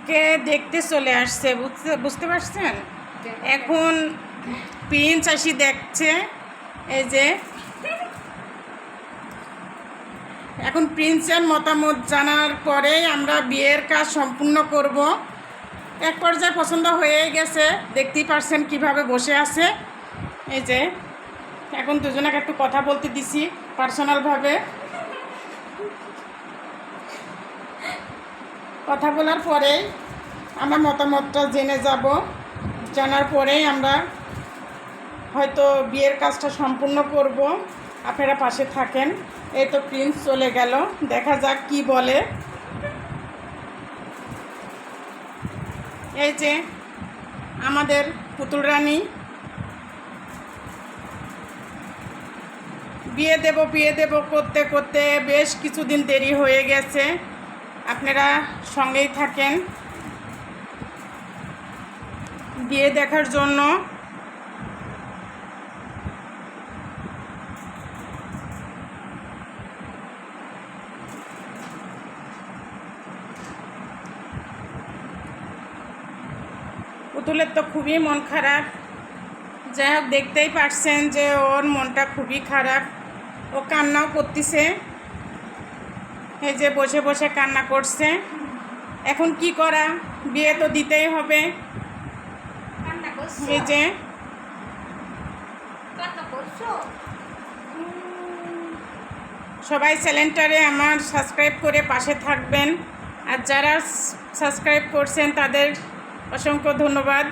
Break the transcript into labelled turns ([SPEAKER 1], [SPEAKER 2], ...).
[SPEAKER 1] প্রিন্সকে দেখতে চলে আসছে বুঝতে বুঝতে পারছেন? এখন প্রিন্স আসি দেখছে এই যে। এখন প্রিন্সের মতামত জানার পরে আমরা বিয়ের কাজ সম্পূর্ণ করব। এক পর্যায়ে পছন্দ হয়ে গেছে দেখতেই পারছেন কীভাবে বসে আছে। এই যে এখন দুজনকে একটু কথা বলতে দিছি পার্সোনালভাবে কথা বলার পরেই আমরা মতামতটা জেনে যাব। জানার পরেই আমরা হয়তো বিয়ের কাজটা সম্পূর্ণ করব। আপনারা পাশে থাকেন। এই তো প্রিন্স চলে গেল। দেখা যাক কি বলে। এই যে আমাদের পুতুল রানী। বিয়ে দেব বিয়ে দেব করতে করতে বেশ কিছুদিন দেরি হয়ে গেছে। আপনারা সঙ্গেই থাকেন। বিয়ে দেখার জন্য। পুতুলের তো খুবই মন খারাপ। যাই হোক, দেখতেই পারছেন যে ওর মনটা খুবই খারাপ। ও কান্নাও করতেছে। এই যে বসে বসে কান্না করছে। এখন কি করা? বিয়ে তো দিতেই হবে। এই যে। সবাই চ্যানেলটারে আমার সাবস্ক্রাইব করে পাশে থাকবেন। আর যারা সাবস্ক্রাইব করছেন তাদের অসংখ্য ধন্যবাদ।